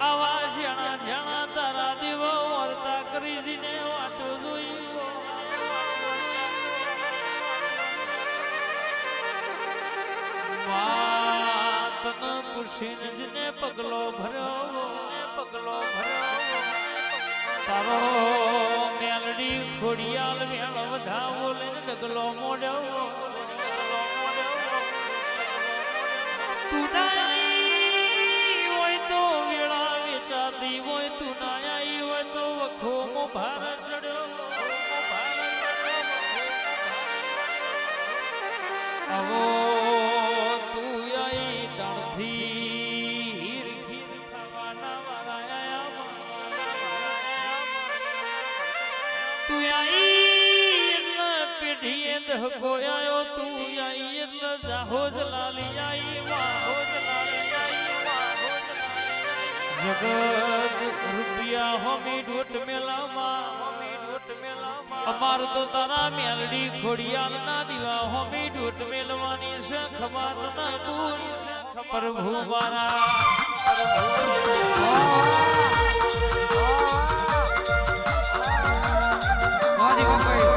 આવા જણા જાણા તારા દેવો વર્તા કરી જીને વાટો માતન પૂછીને પગલો ભર્યો પગલો ભર્યો. તારો મેલડી ખોડિયાલ વેળ વધાવો લઈને ડગલો મોડ્યો. તું ના વખો તારા મેલડી ખોડિયાલ ના દીવા હોમી ડોટ મેલવાની છે ખબર ના ભૂલ છે પ્રભુ મારા વાહ.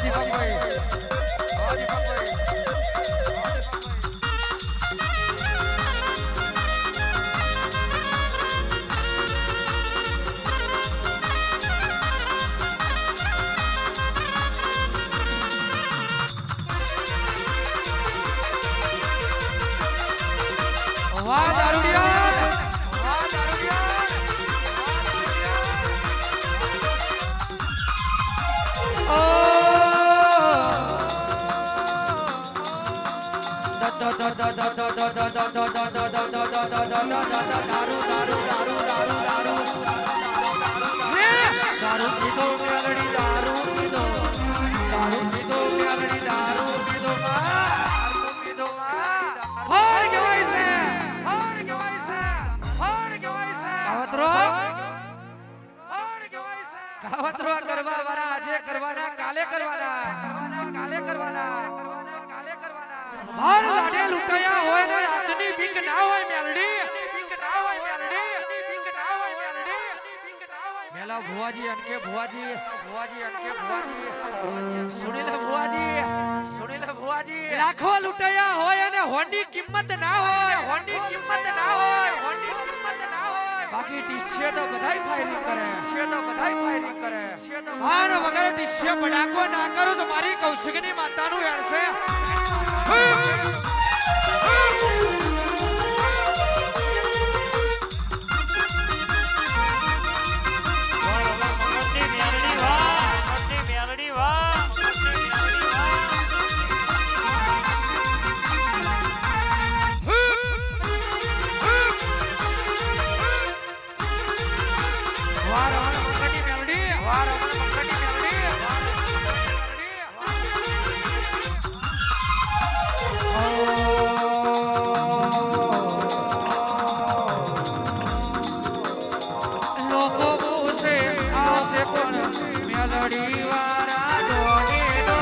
હા દીપકભાઈ હા દીપકભાઈ કરવા વાળા આજે કરવાના કાલે કરવાના કાલે કરવાના. ના હોય મેલડી. બીક ના હોય મેલડી. બીક ના હોય મેલડી. મેલા ભુવાજી અનકે ભુવાજી. ભુવાજી અનકે ભુવાજી. સુનિલ ભુવાજી. સુનિલ ભુવાજી. લાખો લૂંટાયા હોય અને હોની કિંમત ના હોય. હોની કિંમત ના હોય. હોની કિંમત ના હોય. બાકી ટીસ્ય તો બધાય ફાયરિંગ કરે. ટીસ્ય તો બધાય ફાયરિંગ કરે. આણ વગર ટીસ્ય પડાકો ના કરું તો મારી કૌશિકની માતાનું હેળશે મગજની લોકો પૂછે આવશે પણ મેલડી વાળા ડોને ડો,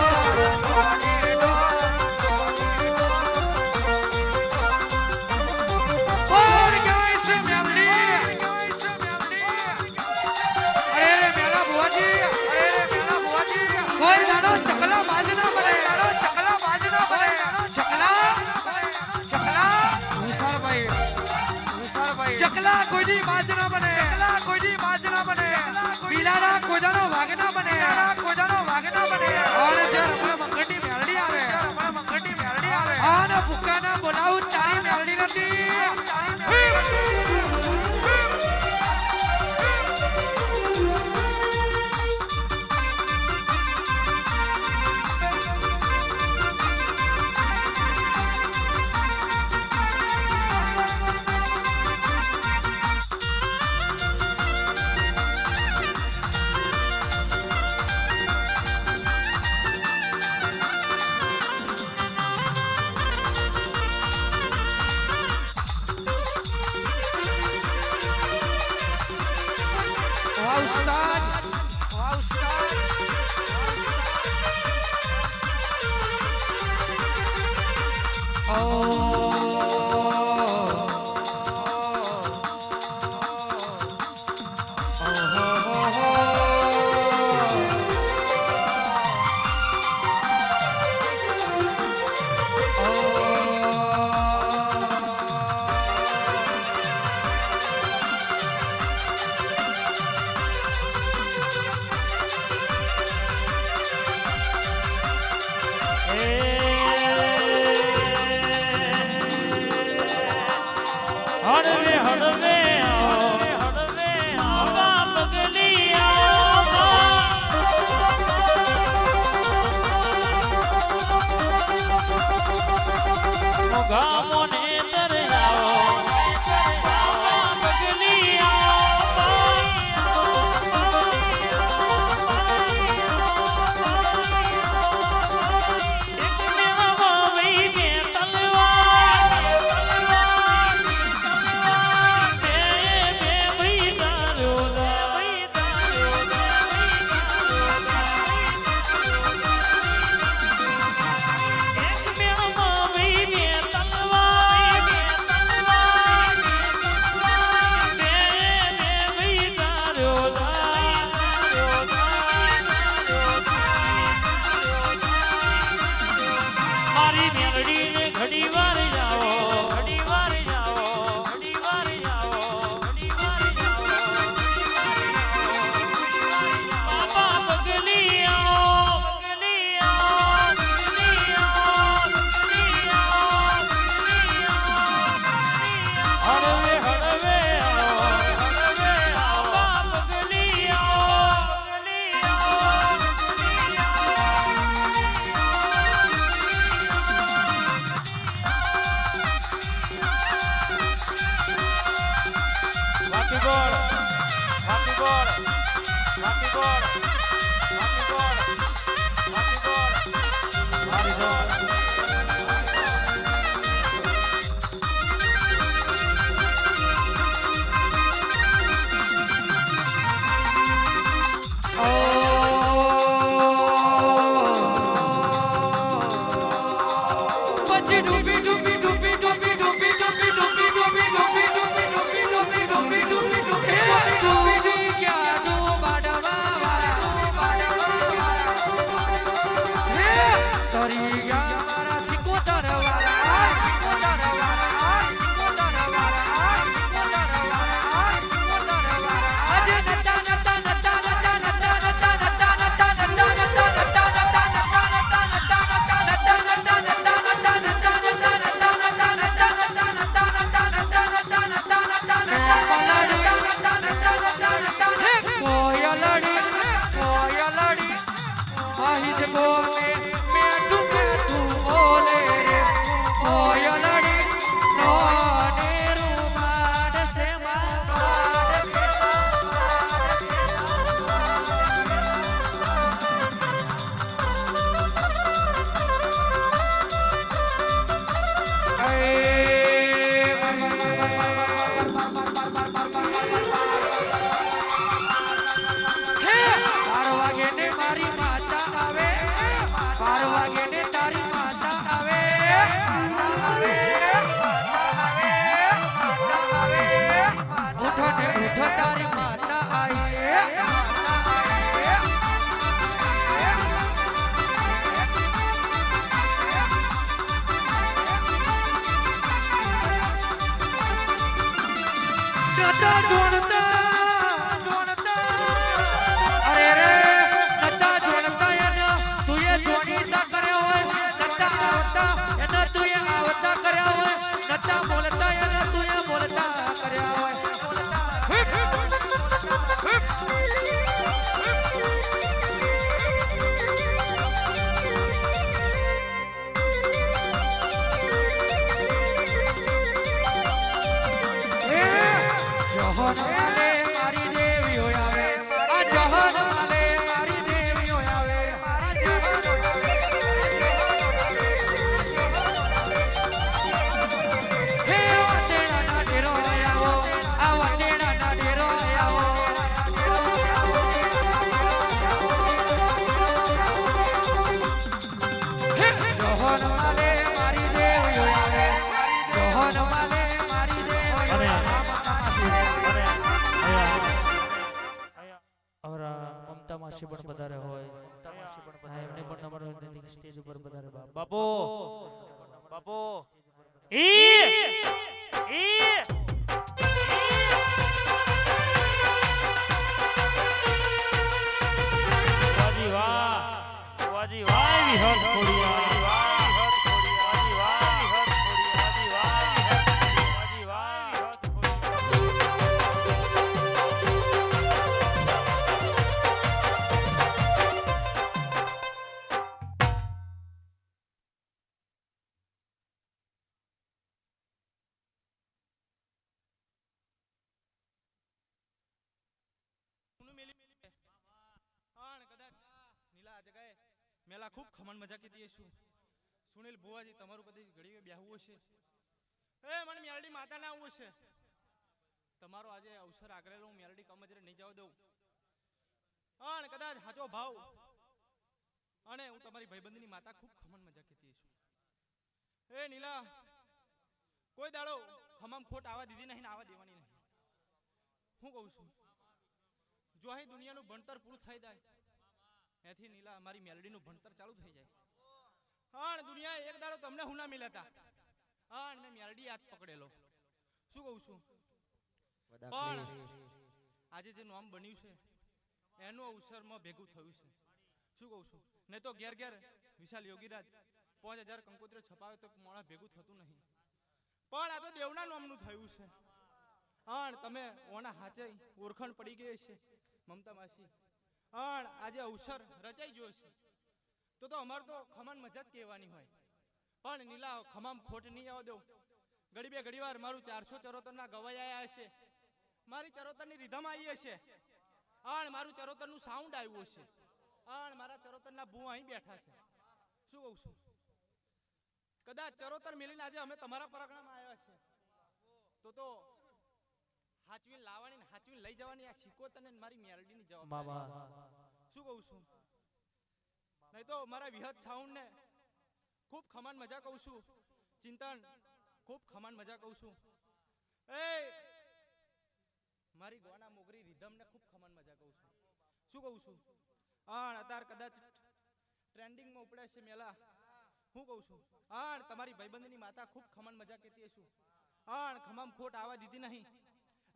કોઈની માજ ના બને. ચકલા કોઈની માજ ના બને. પીલાના કોજાનો વાઘ ના બને. કોજાનો વાઘ ના બને. અને જ્યારે હમણાં મંગળની મેલડી આવે. હમણાં મંગળની મેલડી આવે. હા ભૂકાના બોલાવું તારી મેલડી નથી. Come on. નતા ઉપર પધારે બાપુ. બાપુ. ઈ. મેલા ખૂબ ખમણ મજા કીધી છું સુનિલ ભુવાજી, તમારું કદી ઘડી બેહવું હશે? એ, મને મેલડી માતા ના આવવું છે તમારો આજે અવસર આગ્રેલો હું મેલડી કમજરે નહીં જવા દઉં. પણ કદાચ સાચો ભાવ. અને હું તમારી ભાઈબંધની માતા ખૂબ ખમણ મજા કીધી છું એ, નીલા, કોઈ દાડો ખમમ ખોટ આવા દીધી નહીં ને આવા દેવાની નહીં. હું કહું છું, જો અહીં દુનિયાનું ભણતર પૂરું થઈ જાય એથી નીલા અમારી મેલડીનું ભણતર ચાલુ થઈ જાય. હા દુનિયા એક દાડો તમને હું ના મિલતા. હા મેં મેલડી હાથ પકડેલો. શું કહું છું? પણ આજે જે નામ બન્યું છે એનું અવસરમાં ભેગું થયું છે. શું કહું છું? નહીં તો ઘેર ઘેર વિશાલ યોગીરાજ પાંચ હજાર કંકોત્રી છપાવે તો મોણા ભેગું થતું નહીં. પણ આ તો દેવના નામનું થયું છે. હા તમે ઓના હાચે ઓળખાણ પડી ગઈ છે મમતા માસી. પણ આજે અવસર રચાઈ ગયો છે. તો તો અમારે તો ખમણ મજા જ કહેવાની હોય. પણ નીલા, ખમામ ખોટ નહીં આવવા દઉં. ઘડી બે ઘડી વાર મારું ચારસો ચરોતરના ગવાઈ આવ્યા હશે. મારી ચરોતરની રીધમ આવી હશે. અણ મારું ચરોતરનું સાઉન્ડ આવ્યું હશે. અણ મારા ચરોતરના ભૂ અહીં બેઠા છે. શું કહું છું? કદાચ ચરોતર મિલીને આજે અમે તમારા પરાગણામાં આવ્યા છે. તો તો હાચવીને લાવવાની ને હાચવીને લઈ જવાની આ શીખો તને મારી મેલડીની મામા શું કહું છું? નહીં તો મારા વિહત સાઉન્ડ ને ખૂબ ખમાન મજા કહું છું. ચિંતન ખૂબ ખમાન મજા કહું છું. એ મારી ગોના મોગરી રિધમ ને ખૂબ ખમાન મજા કહું છું. શું કહું છું? હા અત્યારે કદાચ ટ્રેન્ડિંગમાં ઉપડે છે મેલા. હું કહું છું હા તમારી ભાઈબંધની માતા ખૂબ ખમણ મજા કહેતી હશું. હા ખમામ ખોટ આવા દીધી નહીં.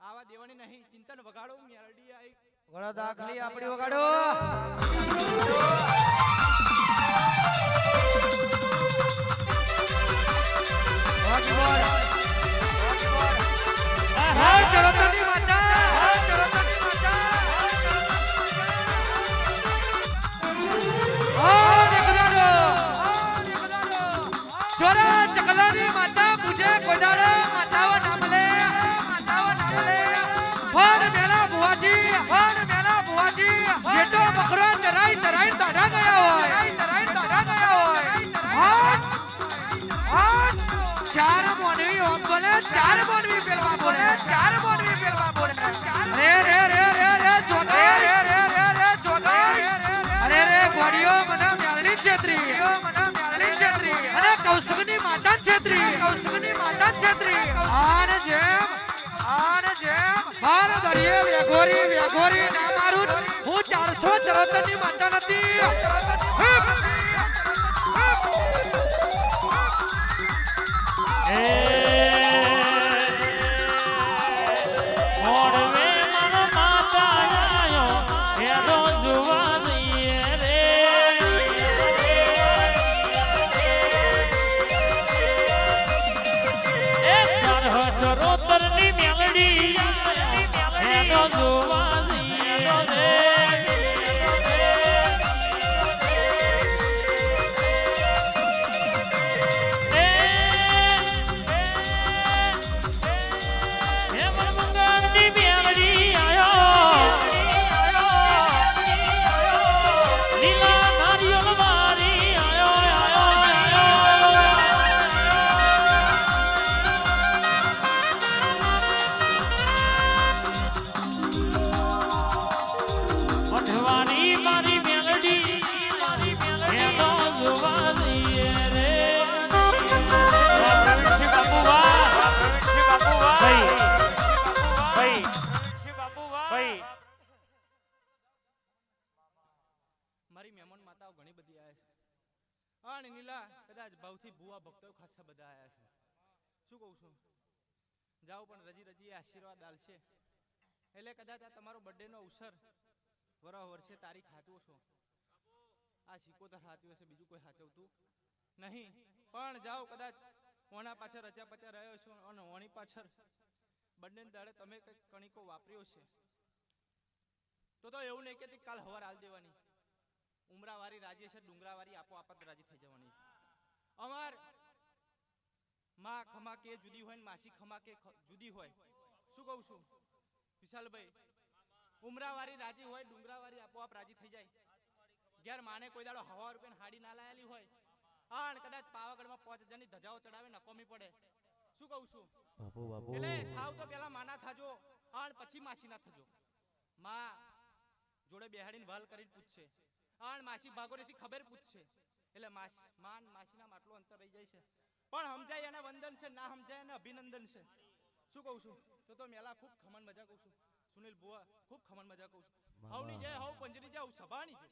આવા દેવાની નહીં ચિંતન વગાડો મેલડી આઈ વગાડો દાખલી આપણી વગાડો વાગી બોલ. વાગી બોલ. હે ચરોતરની બુવાજી જેટો બકરો તરાઈ તરાઈ દાડા ગયા ચાર મોનવી રે રે રે રે રે જોગા રે રે રે રે જોગા અરે રે ગોડીઓ મને મેળણી છેત્રી. મને મેળણી છેત્રી. અને માતા છેત્રી. કૌશિકની જેમ આને જેમ બાર દરિયે વેઘોરી વેઘોરી ના મારું હું ચારસો ચરોતરની માતા નથી. એ ભક્તો ખાસા બધા આવ્યા છે. શું કહું છું? જાઓ પણ રજી રજી આશીર્વાદ આલશે. એટલે કદાચ આ તમારો બર્થડે નો અવસર વરહ વર્ષે તારીખ હાચવો છો. આ સિકોતર હાચવ્યો છે, બીજું કોઈ હાચવતું નહીં. પણ જાઓ કદાચ ઓના પાછળ રચા પચા રહ્યો છો અને ઓણી પાછળ બંને દાડે તમે કંઈક કણિકો વાપર્યો છે. તો તો એવું નહીં કે કાલ હવાર હાલ દેવાની. ઉમરાવારી રાજી છે, ડુંગરાવાળી આપો આપત રાજી થઈ જવાની. અમારમાં ખમા કે જુદી હોય ને માસી ખમા કે જુદી હોય. શું કહું છું? વિશાલભાઈ ઉમરાવારી રાજી હોય ડુંગરાવારી આપોઆપ રાજી થઈ જાય. ઘેર માને કોઈ દાડો હવા રૂપિયા હાડી ના લાયેલી હોય. હા કદાચ પાવાગઢમાં પાંચ હજારની ધજાઓ ચડાવે નકોમી પડે. શું કહું છું? બાપુ બાપુ. એટલે થાવ તો પેલા માના થાજો આણ પછી માસી ના થજો. માં જોડે બેહાડીને વાલ કરીને પૂછશે. આણ માસી ભાગોરેથી ખબર પૂછશે. એટલે માસ માન માસીના માટલું અંતર રહી જાય છે. પણ સમજાય એને વંદન છે ના સમજાય એને અભિનંદન છે. શું કહું છું? તો તો મેલા ખૂબ ખમણ મજા કહું છું. સુનિલ બુઆ ખૂબ ખમણ મજા કહું છું. હવની જય હવ પંજરી જાવ સભાની જય.